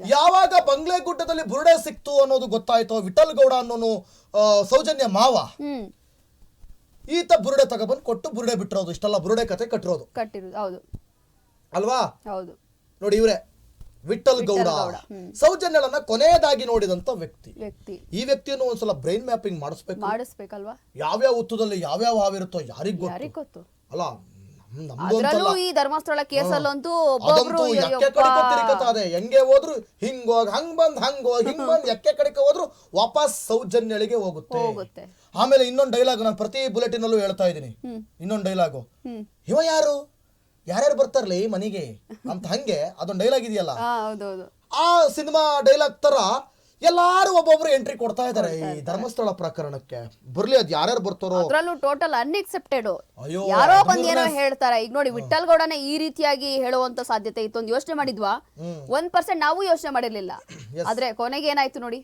ಯಾವಾಗ ಬಂಗ್ಲೆ ಗುಡ್ಡದಲ್ಲಿ ಬುರುಡೆ ಸಿಕ್ತು ಅನ್ನೋದು ಗೊತ್ತಾಯ್ತು ವಿಠಲ್ ಗೌಡ ಅನ್ನೋನು ಸೌಜನ್ಯ ಮಾವ? ಈತ ಬುರುಡೆ ತಗೊಬಂದು ಕೊಟ್ಟು ಬುರುಡೆ ಬಿಟ್ಟಿರೋದು ಇಷ್ಟೆಲ್ಲ ಬುರುಡೆ ಕತೆ ಕಟ್ಟಿರೋದು. ಕಟ್ಟಿರೋದು ಹೌದು. ಅಲ್ವಾ? ಹೌದು. ನೋಡಿ ಇವ್ರೆ ವಿಠಲ್ ಗೌಡ. ಸೌಜನ್ಯಳನ್ನ ಕೊನೆಯದಾಗಿ ನೋಡಿದಂತ ವ್ಯಕ್ತಿ. ಈ ವ್ಯಕ್ತಿಯನ್ನು ಒಂದ್ಸಲ ಬ್ರೈನ್ ಮ್ಯಾಪಿಂಗ್ ಮಾಡಿಸ್ಬೇಕು. ಮಾಡಿಸ್ಬೇಕಲ್ವಾ? ಯಾವ್ಯಾವ ಹುತ್ತದಲ್ಲಿ ಯಾವ್ಯಾವ ಹಾವಿರುತ್ತೋ ಯಾರಿಗ್ ಗೊತ್ತು? ಅಲ್ಲ ಅದ್ರಲ್ಲೂ ಈ ಧರ್ಮಸ್ಥಳ ಕೇಸಲ್ಲಂತೂ ಒಬ್ಬೊಬ್ರು ಅದಂತೂ ಎಕ್ಕೆ ಹೆಂಗೆ ಹೋದ್ರು ಹಿಂಗ್ ಹೋಗ್ ಹಂಗ್ ಬಂದ್ ಹಂಗ್ ಹೋಗ್ ಹಿಂಗ್ ಬಂದ್ ಎಕ್ಕೆ ಕಡಿಕ ಹೋದ್ರು ವಾಪಸ್ ಸೌಜನ್ಯಳಿಗೆ ಹೋಗುತ್ತೆ. ಹೋಗುತ್ತೆ. ಆಮೇಲೆ ಇನ್ನೊಂದು ಡೈಲಾಗ್ ನಾನು ಪ್ರತಿ ಬುಲೆಟಿನ್ ಅಲ್ಲೂ ಹೇಳ್ತಾ ಇದ್ದೀನಿ. ಹ್ಮ್. ಇನ್ನೊಂದು ಡೈಲಾಗು. ಹ್ಮ್. ಇವ ಯಾರು? ಯಾರ್ಯಾರು ಬರ್ತಾರಲ್ಲ ಈ ಮನೆಗೆ? ಅಂತ ಹಂಗೆ ಅದೊಂದು ಡೈಲಾಗ್ ಇದೆಯಲ್ಲ? ಹೌದೌದು. ಆ ಸಿನಿಮಾ ಡೈಲಾಗ್ ತರ ಎಲ್ಲಾರು ಒಬ್ಬೊಬ್ರು ಎಂಟ್ರಿ ಕೊಡ್ತಾ ಇದಾರೆ ಈ ಧರ್ಮಸ್ಥಳ ಪ್ರಕರಣಕ್ಕೆ. ಬರ್ಲಿ ಅದ್ ಯಾರ್ಯಾರು ಬರ್ತಾರೋ? ಅದ್ರಲ್ಲೂ ಟೋಟಲ್ ಅನ್ಎಕ್ಸೆಪ್ಟೆಡ್ ಅಯ್ಯೋ, ಯಾರೋ ಬಂದ್ ಏನೋ ಹೇಳ್ತಾರೆ. ಈಗ ನೋಡಿ ವಿಠಲ್ ಗೌಡನ ಈ ರೀತಿಯಾಗಿ ಹೇಳುವಂತ ಸಾಧ್ಯತೆ ಇತ್ತು. ಒಂದು ಯೋಚನೆ ಮಾಡಿದ್ವಾ? ಹ್ಮ್. ಒಂದ್ ಪರ್ಸೆಂಟ್ ನಾವು ಯೋಚನೆ ಮಾಡಿರ್ಲಿಲ್ಲ. ಆದ್ರೆ ಕೊನೆಗೆ ಏನಾಯ್ತು ನೋಡಿ?